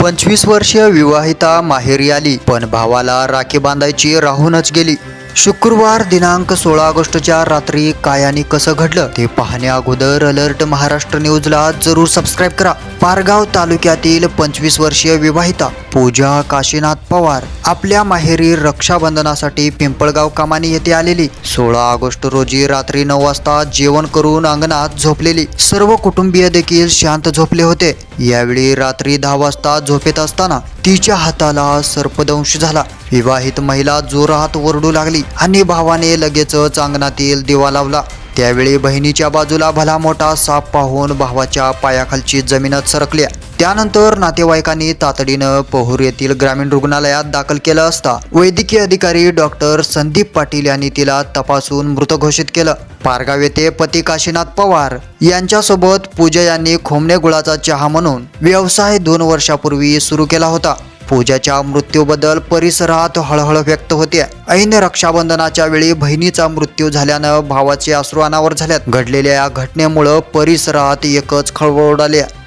पंचवीस वर्षीय विवाहिता माहेरी आली पण भावाला राखी बांधायची राहूनच गेली. शुक्रवार दिनांक सोळा ऑगस्टच्या रात्री काय आणि कसं घडलं ते पाहण्या अगोदर अलर्ट महाराष्ट्र न्यूजला जरूर सबस्क्राईब करा. पारगाव तालुक्यातील पंचवीस वर्षीय विवाहिता पूजा काशीनाथ पवार आपल्या माहेरी रक्षाबंधनासाठी पिंपळगाव कामानी येथे आलेली. सोळा ऑगस्ट रोजी रात्री नऊ वाजता जेवण करून अंगणात झोपलेली. सर्व कुटुंबीय देखील शांत झोपले होते. यावेळी रात्री दहा वाजता झोपेत असताना तिच्या हाताला सर्पदंश झाला. विवाहित महिला जोरात ओरडू लागली आणि भावाने लगेचच अंगणातील दिवा लावला. त्यावेळी बहिणीच्या बाजूला भला मोठा साप पाहून भावाच्या पायाखालची जमीनच सरकल्या त्यानंतर नातेवाईकांनी तातडीनं पोहूर येथील ग्रामीण रुग्णालयात दाखल केलं असता वैद्यकीय अधिकारी डॉक्टर संदीप पाटील यांनी तिला तपासून मृत घोषित केलं. पारगाव येथे पती काशीनाथ पवार यांच्यासोबत पूजा यांनी खोमणे गुळाचा चहा म्हणून व्यवसाय दोन वर्षापूर्वी सुरू केला होता. पूजाच्या मृत्यूबद्दल परिसरात हळहळ व्यक्त होते. ऐन रक्षाबंधनाच्या वेळी बहिणीचा मृत्यू झाल्यानं भावाचे अश्रू अनावर झाल्यात. घडलेल्या या घटनेमुळं परिसरात एकच खळबळ उडाली.